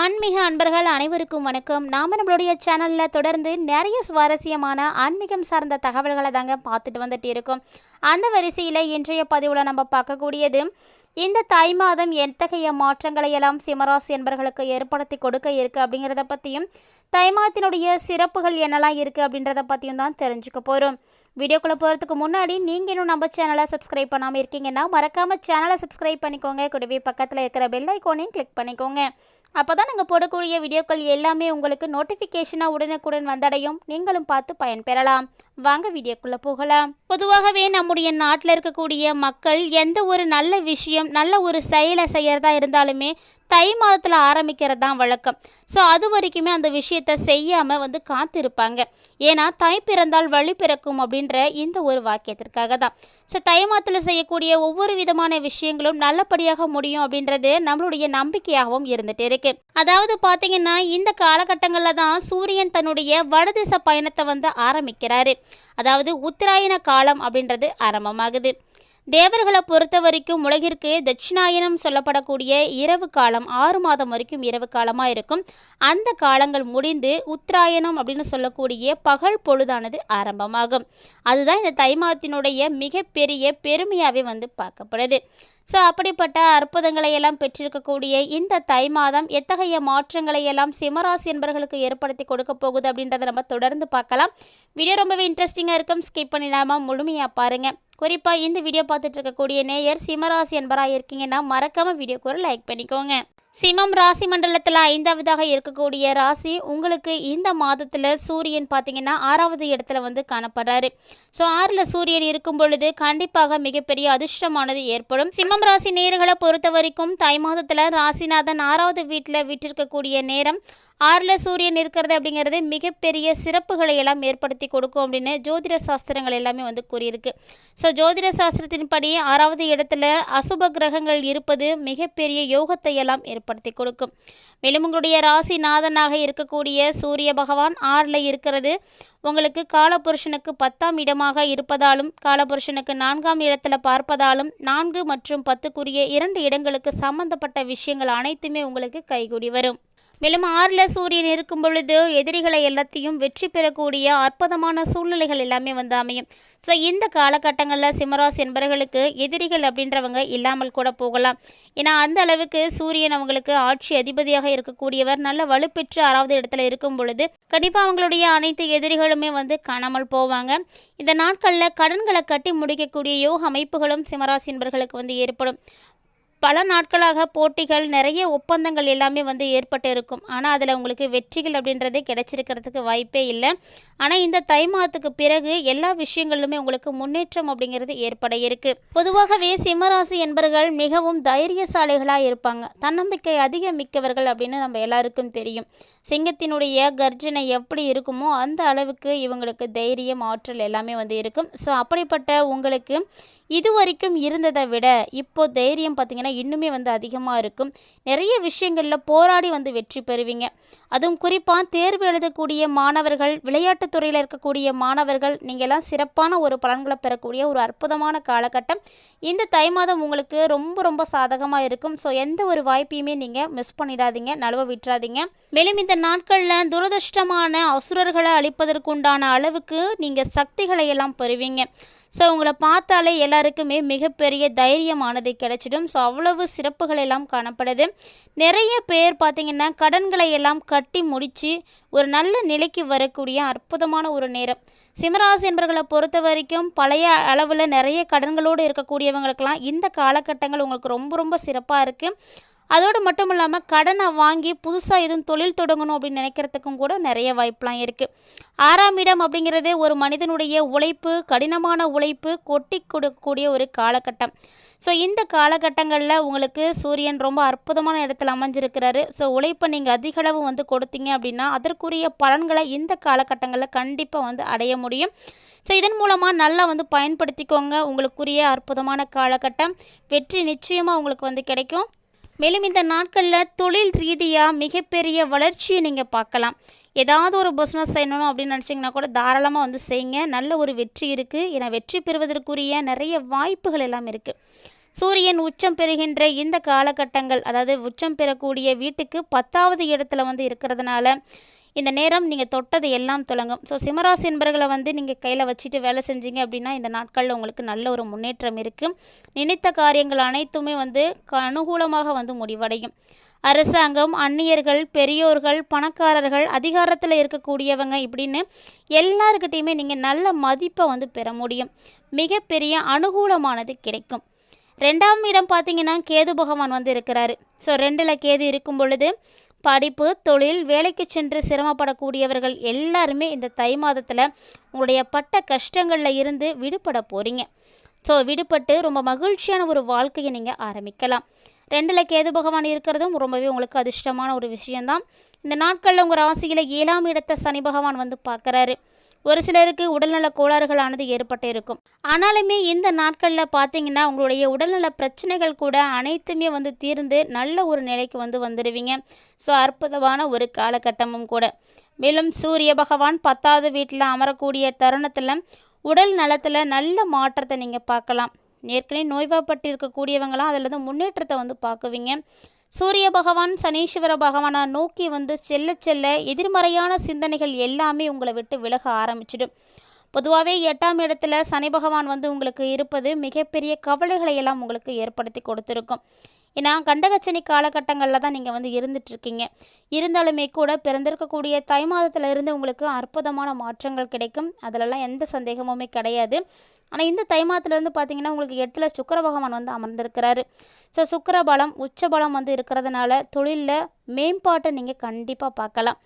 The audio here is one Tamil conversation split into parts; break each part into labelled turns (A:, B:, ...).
A: ஆன்மீக அன்பர்கள் அனைவருக்கும் வணக்கம். நாம நம்மளுடைய சேனலில் தொடர்ந்து நிறைய சுவாரஸ்யமான ஆன்மீகம் சார்ந்த தகவல்களை தாங்க பார்த்துட்டு வந்துட்டு இருக்கோம். அந்த வரிசையில் இன்றைய பதிவில் நம்ம பார்க்கக்கூடியது இந்த தை மாதம் எத்தகைய மாற்றங்களை எல்லாம் சிம்மராசி என்பர்களுக்கு ஏற்படுத்தி கொடுக்க இருக்குது அப்படிங்கிறத பற்றியும் தை மாதத்தினுடைய சிறப்புகள் என்னெல்லாம் இருக்குது அப்படின்றத பற்றியும் தான் தெரிஞ்சுக்க போகிறோம் வீடியோக்குள்ளே போகிறதுக்கு முன்னாடி நீங்கள் இன்னும் நம்ம சேனலை சப்ஸ்கிரைப் பண்ணாமல் இருக்கீங்கன்னா மறக்காமல் சேனலை சப்ஸ்கிரைப் பண்ணிக்கோங்க. கூடவே பக்கத்தில் இருக்கிற பெல் ஐக்கோனையும் கிளிக் பண்ணிக்கோங்க. அப்போ தான் நாங்கள் போடக்கூடிய வீடியோக்கள் எல்லாமே உங்களுக்கு நோட்டிஃபிகேஷனாக உடனுக்குடன் வந்தடையும். நீங்களும் பார்த்து பயன்பெறலாம் வாங்க வீடியோக்குள்ளே போகலாம். பொதுவாகவே நம்முடைய நாட்டில் இருக்கக்கூடிய மக்கள் எந்த ஒரு நல்ல விஷயம் நல்ல ஒரு செயலை செய்கிறதா இருந்தாலுமே தை மாதத்தில் ஆரம்பிக்கிறது தான் வழக்கம். ஸோ அது வரைக்குமே அந்த விஷயத்தை செய்யாமல் வந்து காத்திருப்பாங்க. ஏன்னா தை பிறந்தால் வழி பிறக்கும் அப்படின்ற இந்த ஒரு வாக்கியத்திற்காக தான். ஸோ தை மாதத்தில் செய்யக்கூடிய ஒவ்வொரு விதமான விஷயங்களும் நல்லபடியாக முடியும் அப்படின்றது நம்மளுடைய நம்பிக்கையாகவும் இருந்துகிட்டு இருக்கு. அதாவது பார்த்தீங்கன்னா இந்த காலகட்டங்களில் தான் சூரியன் தன்னுடைய வடதிச பயணத்தை வந்து ஆரம்பிக்கிறாரு. அதாவது உத்தராயண காலம் அப்படின்றது ஆரம்பமாகுது. தேவர்களை பொறுத்த வரைக்கும் உலகிற்கு தட்சிணாயனம் சொல்லப்படக்கூடிய இரவு காலம் ஆறு மாதம் வரைக்கும் இரவு காலமாக இருக்கும். அந்த காலங்கள் முடிந்து உத்தராயணம் அப்படின்னு சொல்லக்கூடிய பகல் பொழுதானது ஆரம்பமாகும். அதுதான் இந்த தை மாதத்தினுடைய மிகப்பெரிய பெருமையாகவே வந்து பார்க்கப்படுது. ஸோ அப்படிப்பட்ட அற்புதங்களை எல்லாம் பெற்றிருக்கக்கூடிய இந்த தை மாதம் எத்தகைய மாற்றங்களை எல்லாம் சிம்மராசி என்பவர்களுக்கு ஏற்படுத்தி கொடுக்க போகுது அப்படின்றத நம்ம தொடர்ந்து பார்க்கலாம். வீடியோ ரொம்பவே இன்ட்ரெஸ்டிங்காக இருக்கும். ஸ்கிப் பண்ணிடாமல் முழுமையாக பாருங்கள் குறிப்பாக இந்த வீடியோ பார்த்துட்டு இருக்கக்கூடிய நேயர் சிம்மராசி என்பராக இருக்கீங்கன்னா மறக்காமல் வீடியோ கூட லைக் பண்ணிக்கோங்க. சிம்மம் ராசி மண்டலத்தில் ஐந்தாவதாக இருக்கக்கூடிய ராசி உங்களுக்கு இந்த மாதத்தில் சூரியன் பார்த்தீங்கன்னா ஆறாவது இடத்துல வந்து காணப்படுறாரு. ஸோ ஆறில் சூரியன் இருக்கும் பொழுது கண்டிப்பாக மிகப்பெரிய அதிர்ஷ்டமானது ஏற்படும். சிம்மம் ராசி நேர்களை பொறுத்த வரைக்கும் தை மாதத்தில் ராசிநாதன் ஆறாவது வீட்டில் விட்டிருக்கக்கூடிய நேரம் ஆறில் சூரியன் இருக்கிறது அப்படிங்கிறது மிகப்பெரிய சிறப்புகளை எல்லாம் ஏற்படுத்தி கொடுக்கும் அப்படின்னு ஜோதிட சாஸ்திரங்கள் எல்லாமே வந்து கூறியிருக்கு. ஸோ ஜோதிட சாஸ்திரத்தின்படி ஆறாவது இடத்துல அசுப கிரகங்கள் இருப்பது மிகப்பெரிய யோகத்தை எல்லாம் ஏற்படுத்தி கொடுக்கும். மேலும் உங்களுடைய ராசிநாதனாக இருக்கக்கூடிய சூரிய பகவான் ஆறில் இருக்கிறது. உங்களுக்கு காலபுருஷனுக்கு பத்தாம் இடமாக இருப்பதாலும் காலபுருஷனுக்கு நான்காம் இடத்துல பார்ப்பதாலும் நான்கு மற்றும் பத்துக்குரிய இரண்டு இடங்களுக்கு சம்பந்தப்பட்ட விஷயங்கள் அனைத்துமே உங்களுக்கு கைகூடி வரும். மேலும் ஆறில் சூரியன் இருக்கும் பொழுது எதிரிகளை எல்லாத்தையும் வெற்றி பெறக்கூடிய அற்புதமான சூழ்நிலைகள் எல்லாமே வந்து அமையும். ஸோ இந்த காலகட்டங்களில் சிம்மராசி என்பவர்களுக்கு எதிரிகள் அப்படின்றவங்க இல்லாமல் கூட போகலாம். ஏன்னா அந்த அளவுக்கு சூரியன் அவங்களுக்கு ஆட்சி அதிபதியாக இருக்கக்கூடியவர் நல்ல வலுப்பெற்று ஆறாவது இடத்துல இருக்கும் பொழுது கண்டிப்பாக அவங்களுடைய அனைத்து எதிரிகளுமே வந்து காணாமல் போவாங்க. இந்த நாட்களில் கடன்களை கட்டி முடிக்கக்கூடிய யோக அமைப்புகளும் சிம்மராசி என்பவர்களுக்கு வந்து ஏற்படும். பல நாட்களாக போட்டிகள் நிறைய ஒப்பந்தங்கள் எல்லாமே வந்து ஏற்பட்டு இருக்கும். ஆனால் அதில் உங்களுக்கு வெற்றிகள் அப்படின்றதே கிடைச்சிருக்கிறதுக்கு வாய்ப்பே இல்லை. ஆனால் இந்த தை மாதத்துக்கு பிறகு எல்லா விஷயங்களிலுமே உங்களுக்கு முன்னேற்றம் அப்படிங்கிறது ஏற்பட இருக்கு. பொதுவாகவே சிம்மராசி என்பவர்கள் மிகவும் தைரியசாலிகளாக இருப்பாங்க. தன்னம்பிக்கை அதிகம் மிக்கவர்கள் அப்படின்னு நம்ம எல்லாருக்கும் தெரியும். சிங்கத்தினுடைய கர்ஜனை எப்படி இருக்குமோ அந்த அளவுக்கு இவங்களுக்கு தைரியம் ஆற்றல் எல்லாமே வந்து இருக்கும். ஸோ அப்படிப்பட்ட உங்களுக்கு இது வரைக்கும் இருந்ததை விட இப்போ தைரியம் பார்த்திங்கன்னா இன்னுமே வந்து அதிகமாக இருக்கும். நிறைய விஷயங்களில் போராடி வந்து வெற்றி பெறுவீங்க. அதுவும் குறிப்பாக தேர்வு எழுதக்கூடிய மாணவர்கள் விளையாட்டுத் துறையில் இருக்கக்கூடிய மாணவர்கள் நீங்கள்லாம் சிறப்பான ஒரு பலன்களை பெறக்கூடிய ஒரு அற்புதமான காலகட்டம். இந்த தை மாதம் உங்களுக்கு ரொம்ப ரொம்ப சாதகமாக இருக்கும். ஸோ எந்த ஒரு வாய்ப்பையுமே நீங்கள் மிஸ் பண்ணிடாதீங்க நழுவ விட்டுறாதீங்க. மேலும் இந்த நாட்களில் துரதிருஷ்டமான அசுரர்களை அழிப்பதற்குண்டான அளவுக்கு நீங்கள் சக்திகளை எல்லாம் பெறுவீங்க. ஸோ உங்களை பார்த்தாலே எல்லாருக்குமே மிகப்பெரிய தைரியமானது கிடைச்சிடும். ஸோ அவ்வளவு சிறப்புகள் எல்லாம் காணப்படுது. நிறைய பேர் பார்த்திங்கன்னா கடன்களை எல்லாம் கட்டி முடித்து ஒரு நல்ல நிலைக்கு வரக்கூடிய அற்புதமான ஒரு நேரம். சிம்மராசி என்பர்களை பொறுத்த வரைக்கும் பழைய அளவில் நிறைய கடன்களோடு இருக்கக்கூடியவங்களுக்கெல்லாம் இந்த காலகட்டங்கள் உங்களுக்கு ரொம்ப ரொம்ப சிறப்பாக இருக்குது அதோடு மட்டும் இல்லாமல் கடனை வாங்கி புதுசாக எதுவும் தொழில் தொடங்கணும் அப்படின்னு நினைக்கிறதுக்கும் கூட நிறைய வாய்ப்பெலாம் இருக்குது ஆறாம் இடம் அப்படிங்கிறது ஒரு மனிதனுடைய உழைப்பு கடினமான உழைப்பு கொட்டி கொடுக்கக்கூடிய ஒரு காலகட்டம். ஸோ இந்த காலகட்டங்களில் உங்களுக்கு சூரியன் ரொம்ப அற்புதமான இடத்துல அமைஞ்சிருக்கிறாரு. ஸோ உழைப்பை நீங்கள் அதிகளவு வந்து கொடுத்தீங்க அப்படின்னா அதற்குரிய பலன்களை இந்த காலகட்டங்களில் கண்டிப்பாக வந்து அடைய முடியும். ஸோ இதன் மூலமாக நல்லா வந்து பயன்படுத்திக்கோங்க. உங்களுக்குரிய அற்புதமான காலகட்டம். வெற்றி நிச்சயமாக உங்களுக்கு வந்து கிடைக்கும். மேலும் இந்த நாட்களில் தொழில் ரீதியாக மிகப்பெரிய வளர்ச்சியை நீங்கள் பார்க்கலாம். ஏதாவது ஒரு பிஸ்னஸ் செய்யணும் அப்படின்னு நினச்சிங்கன்னா கூட தாராளமாக வந்து செய்யுங்க. நல்ல ஒரு வெற்றி இருக்குது ஏன்னா வெற்றி பெறுவதற்குரிய நிறைய வாய்ப்புகள் எல்லாம் இருக்குது சூரியன் உச்சம் பெறுகின்ற இந்த காலகட்டங்கள் அதாவது உச்சம் பெறக்கூடிய வீட்டுக்கு பத்தாவது இடத்துல வந்து இருக்கிறதுனால இந்த நேரம் நீங்கள் தொட்டது எல்லாம் தொடங்கும் ஸோ சிம்மராசி என்பர்களை வந்து நீங்கள் கையில் வச்சுட்டு வேலை செஞ்சீங்க அப்படின்னா இந்த நாட்களில் உங்களுக்கு நல்ல ஒரு முன்னேற்றம் இருக்குது நினைத்த காரியங்கள் அனைத்துமே வந்து அனுகூலமாக வந்து முடிவடையும். அரசாங்கம் அந்நியர்கள் பெரியோர்கள் பணக்காரர்கள் அதிகாரத்தில் இருக்கக்கூடியவங்க இப்படின்னு எல்லாருக்கிட்டேயுமே நீங்கள் நல்ல மதிப்பை வந்து பெற முடியும். மிகப்பெரிய அனுகூலமானது கிடைக்கும். ரெண்டாம் இடம் பார்த்தீங்கன்னா கேது பகவான் வந்து இருக்கிறாரு. ஸோ ரெண்டில் கேது இருக்கும் பொழுது படிப்பு தொழில் வேலைக்கு சென்று சிரமப்படக்கூடியவர்கள் எல்லாருமே இந்த தை மாதத்தில் உங்களுடைய பட்ட கஷ்டங்களில் இருந்து விடுபட போகிறீங்க ஸோ விடுபட்டு ரொம்ப மகிழ்ச்சியான ஒரு வாழ்க்கையை நீங்கள் ஆரம்பிக்கலாம். ரெண்டில் கேது பகவான் இருக்கிறதும் ரொம்பவே உங்களுக்கு அதிர்ஷ்டமான ஒரு விஷயந்தான் இந்த நாட்களில் உங்கள் ராசியில் ஏழாம் இடத்தை சனி பகவான் வந்து பார்க்குறாரு. ஒரு சிலருக்கு உடல்நல கோளாறுகளானது ஏற்பட்டு இருக்கும் ஆனாலுமே இந்த நாட்களில் பார்த்தீங்கன்னா உங்களுடைய உடல்நல பிரச்சனைகள் கூட அனைத்துமே வந்து தீர்ந்து நல்ல ஒரு நிலைக்கு வந்து வந்துடுவீங்க ஸோ அற்புதமான ஒரு காலகட்டமும் கூட. மேலும் சூரிய பகவான் பத்தாவது வீட்டில் அமரக்கூடிய தருணத்தில் உடல் நலத்தில் நல்ல மாற்றத்தை நீங்கள் பார்க்கலாம். ஏற்கனவே நோய்வாப்பட்டு இருக்கக்கூடியவங்களாம் அதில் வந்து முன்னேற்றத்தை வந்து பார்க்குவீங்க. சூரிய பகவான் சனீஸ்வர பகவானை நோக்கி வந்து செல்ல செல்ல எதிர்மறையான சிந்தனைகள் எல்லாமே உங்களை விட்டு விலக ஆரம்பிச்சிடும். பொதுவாகவே எட்டாம் இடத்துல சனி பகவான் வந்து உங்களுக்கு இருப்பது மிகப்பெரிய கவலைகளை எல்லாம் உங்களுக்கு ஏற்படுத்தி கொடுத்துருக்கும். ஏன்னா கண்டகச்சனி காலகட்டங்களில் தான் நீங்கள் வந்து இருந்துட்டுருக்கீங்க இருந்தாலுமே கூட பிறந்திருக்கக்கூடிய தை மாதத்தில் இருந்து உங்களுக்கு அற்புதமான மாற்றங்கள் கிடைக்கும். அதிலெல்லாம் எந்த சந்தேகமுமே கிடையாது. ஆனால் இந்த தை மாதத்துலேருந்து பார்த்தீங்கன்னா உங்களுக்கு எட்டில் சுக்கர பகவான் வந்து அமர்ந்திருக்கிறாரு. ஸோ சுக்கர பலம் உச்ச பலம் வந்து இருக்கிறதுனால தொழிலில் மேம்பாட்டை நீங்கள் கண்டிப்பாக பார்க்கலாம்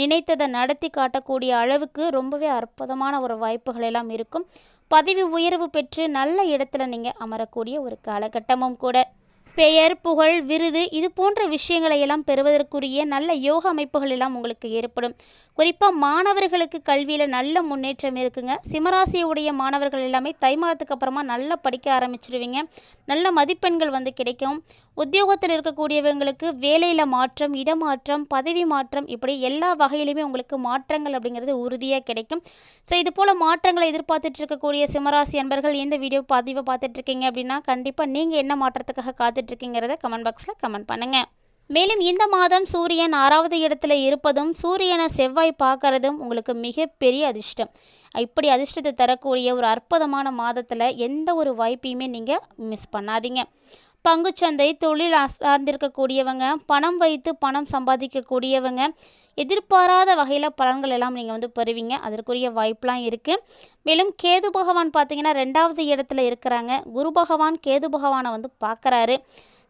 A: நினைத்ததை நடத்தி காட்டக்கூடிய அளவுக்கு ரொம்பவே அற்புதமான ஒரு வாய்ப்புகள் எல்லாம் இருக்கும். பதவி உயர்வு பெற்று நல்ல இடத்துல நீங்கள் அமரக்கூடிய ஒரு காலகட்டமும் கூட. பெயர் புகழ் விருது இது போன்ற விஷயங்களை எல்லாம் பெறுவதற்குரிய நல்ல யோக அமைப்புகள் எல்லாம் உங்களுக்கு ஏற்படும். குறிப்பாக மாணவர்களுக்கு கல்வியில் நல்ல முன்னேற்றம் இருக்குங்க. சிம்மராசியுடைய மாணவர்கள் எல்லாமே தை மாதத்துக்கு அப்புறமா நல்லா படிக்க ஆரம்பிச்சிருவீங்க. நல்ல மதிப்பெண்கள் வந்து கிடைக்கும். உத்தியோகத்தில் இருக்கக்கூடியவங்களுக்கு வேலையில் மாற்றம் இடமாற்றம் பதவி மாற்றம் இப்படி எல்லா வகையிலுமே உங்களுக்கு மாற்றங்கள் அப்படிங்கிறது உறுதியாக கிடைக்கும். ஸோ இது போல் மாற்றங்களை எதிர்பார்த்துட்டு இருக்கக்கூடிய சிம்மராசி அன்பர்கள் எந்த வீடியோ பதிவை பார்த்துட்ருக்கீங்க அப்படின்னா கண்டிப்பாக நீங்கள் என்ன மாற்றத்துக்காக காத்துட்ருக்கீங்கிறத கமெண்ட் பாக்ஸில் கமெண்ட் பண்ணுங்கள் மேலும் இந்த மாதம் சூரியன் ஆறாவது இடத்துல இருப்பதும் சூரியனை செவ்வாய் பார்க்கறதும் உங்களுக்கு மிகப்பெரிய அதிர்ஷ்டம். இப்படி அதிர்ஷ்டத்தை தரக்கூடிய ஒரு அற்புதமான மாதத்தில் எந்த ஒரு வாய்ப்பையுமே நீங்கள் மிஸ் பண்ணாதீங்க. பங்குச்சந்தை தொழில் சார்ந்திருக்கக்கூடியவங்க பணம் வைத்து பணம் சம்பாதிக்கக்கூடியவங்க எதிர்பாராத வகையில் பலன்கள் எல்லாம் நீங்கள் வந்து பெறுவீங்க. அதற்குரிய வாய்ப்பெலாம் இருக்குது மேலும் கேது பகவான் பார்த்தீங்கன்னா ரெண்டாவது இடத்துல இருக்கிறாங்க. குரு பகவான் கேது பகவானை வந்து பார்க்குறாரு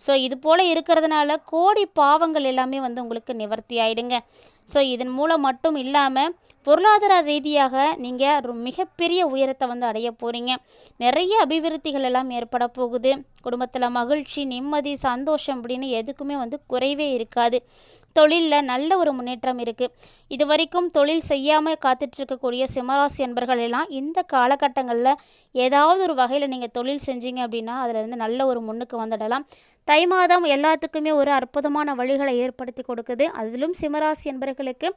A: ஸோ இது போல் இருக்கிறதுனால கோடி பாவங்கள் எல்லாமே வந்து உங்களுக்கு நிவர்த்தி ஆகிடுங்க ஸோ இதன் மூலம் மட்டும் இல்லாமல் பொருளாதார ரீதியாக நீங்கள் மிகப்பெரிய உயரத்தை வந்து அடைய போகிறீங்க நிறைய அபிவிருத்திகள் எல்லாம் ஏற்பட போகுது. குடும்பத்தில் மகிழ்ச்சி நிம்மதி சந்தோஷம் அப்படின்னு எதுக்குமே வந்து குறைவே இருக்காது. தொழிலில் நல்ல ஒரு முன்னேற்றம் இருக்குது இது வரைக்கும் தொழில் செய்யாமல் காத்துட்ருக்கக்கூடிய சிம்மராசி என்பர்கள் எல்லாம் இந்த காலகட்டங்களில் ஏதாவது ஒரு வகையில் நீங்கள் தொழில் செஞ்சீங்க அப்படின்னா அதிலிருந்து நல்ல ஒரு முன்னுக்கு வந்துடலாம். தை மாதம் எல்லாத்துக்குமே ஒரு அற்புதமான வழிகளை ஏற்படுத்தி கொடுக்குது. அதிலும் சிம்மராசி என்பர்களுக்கு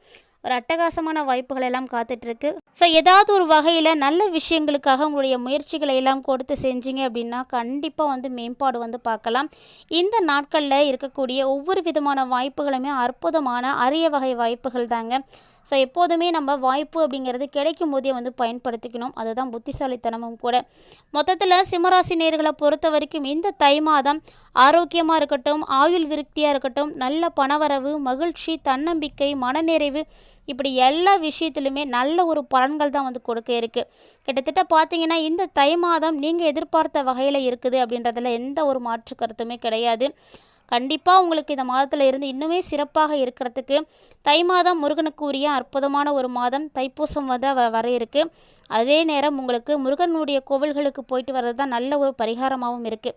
A: ஒரு அட்டகாசமான வாய்ப்புகள் எல்லாம் காத்துட்ருக்கு. ஸோ ஏதாவது ஒரு வகையில் நல்ல விஷயங்களுக்காக உங்களுடைய முயற்சிகளை எல்லாம் கொடுத்து செஞ்சீங்க அப்படின்னா கண்டிப்பாக வந்து மேம்பாடு வந்து பார்க்கலாம். இந்த நாட்களில் இருக்கக்கூடிய ஒவ்வொரு விதமான வாய்ப்புகளுமே அற்புதமான அரிய வகை வாய்ப்புகள் தாங்க. ஸோ எப்போதுமே நம்ம வாய்ப்பு அப்படிங்கிறது கிடைக்கும் போதே வந்து பயன்படுத்திக்கணும். அதுதான் புத்திசாலித்தனமும் கூட. மொத்தத்தில் சிம்மராசி நேர்களை பொறுத்த வரைக்கும் இந்த தை மாதம் ஆரோக்கியமாக இருக்கட்டும் ஆயுள் விருத்தியாக இருக்கட்டும் நல்ல பணவரவு மகிழ்ச்சி தன்னம்பிக்கை மனநிறைவு இப்படி எல்லா விஷயத்துலையுமே நல்ல ஒரு பலன்கள் தான் வந்து கொடுக்க இருக்குது கிட்டத்தட்ட பார்த்தீங்கன்னா இந்த தை மாதம் நீங்கள் எதிர்பார்த்த வகையில் இருக்குது அப்படின்றதுல எந்த ஒரு மாற்று கருத்துமே கிடையாது. கண்டிப்பாக உங்களுக்கு இந்த மாதத்தில் இருந்து இன்னுமே சிறப்பாக இருக்கிறதுக்கு தை மாதம் முருகனுக்கு உரிய அற்புதமான ஒரு மாதம் தைப்பூசம் வந்து வ வர இருக்குது அதே நேரம் உங்களுக்கு முருகனுடைய கோவில்களுக்கு போயிட்டு வர்றது தான் நல்ல ஒரு பரிகாரமாகவும் இருக்குது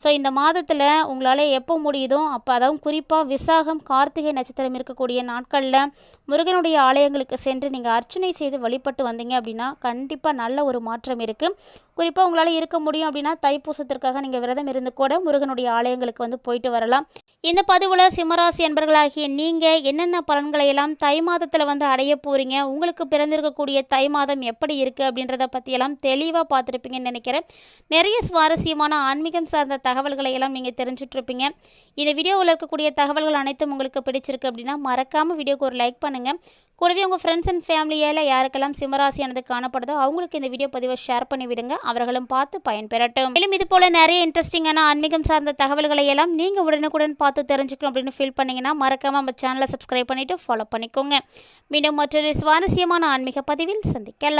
A: ஸோ இந்த மாதத்தில் உங்களால் எப்போ முடியுதோ அப்போ அதாவது குறிப்பாக விசாகம் கார்த்திகை நட்சத்திரம் இருக்கக்கூடிய நாட்களில் முருகனுடைய ஆலயங்களுக்கு சென்று நீங்கள் அர்ச்சனை செய்து வழிபட்டு வந்தீங்க அப்படின்னா கண்டிப்பாக நல்ல ஒரு மாற்றம் இருக்குது குறிப்பாக உங்களால் இருக்க முடியும் அப்படின்னா தைப்பூசத்திற்காக நீங்கள் விரதம் இருந்து கூட முருகனுடைய ஆலயங்களுக்கு வந்து போயிட்டு வரலாம். இந்த பதிவில் சிம்மராசி என்பர்களாகிய நீங்கள் என்னென்ன பலன்களை எல்லாம் தை மாதத்தில் வந்து அடைய போகிறீங்க உங்களுக்கு பிறந்திருக்கக்கூடிய தை மாதம் எப்படி இருக்குது அப்படின்றத பற்றியெல்லாம் தெளிவாக பார்த்துருப்பீங்கன்னு நினைக்கிறேன். நிறைய சுவாரஸ்யமான ஆன்மீகம் சார்ந்த தகவல்களை எல்லாம் நீங்கள் தெரிஞ்சிட்ருப்பீங்க இந்த வீடியோவில் இருக்கக்கூடிய தகவல்கள் அனைத்தும் உங்களுக்கு பிடிச்சிருக்கு அப்படின்னா மறக்காமல் வீடியோக்கு ஒரு லைக் பண்ணுங்கள் கூடவே உங்கள் ஃப்ரெண்ட்ஸ் அண்ட் ஃபேமிலியில் யாருக்கெல்லாம் சிம்மராசியானது காணப்படுதோ அவங்களுக்கு இந்த வீடியோ பதிவை ஷேர் பண்ணி விடுங்க. அவர்களும் பார்த்து பயன்பெறட்டும். மேலும் இது போல் நிறைய இன்ட்ரெஸ்டிங்கான ஆன்மீகம் சார்ந்த தகவல்களை எல்லாம் நீங்கள் உடனுக்குடன் பார்த்து தெரிஞ்சுக்கணும் அப்படின்னு ஃபீல் பண்ணீங்கன்னா மறக்காமல் நம்ம சேனலை சப்ஸ்கிரைப் பண்ணிவிட்டு ஃபாலோ பண்ணிக்கோங்க. மீண்டும் மற்றொரு சுவாரஸ்யமான ஆன்மீக பதிவில் சந்திக்கலாம்.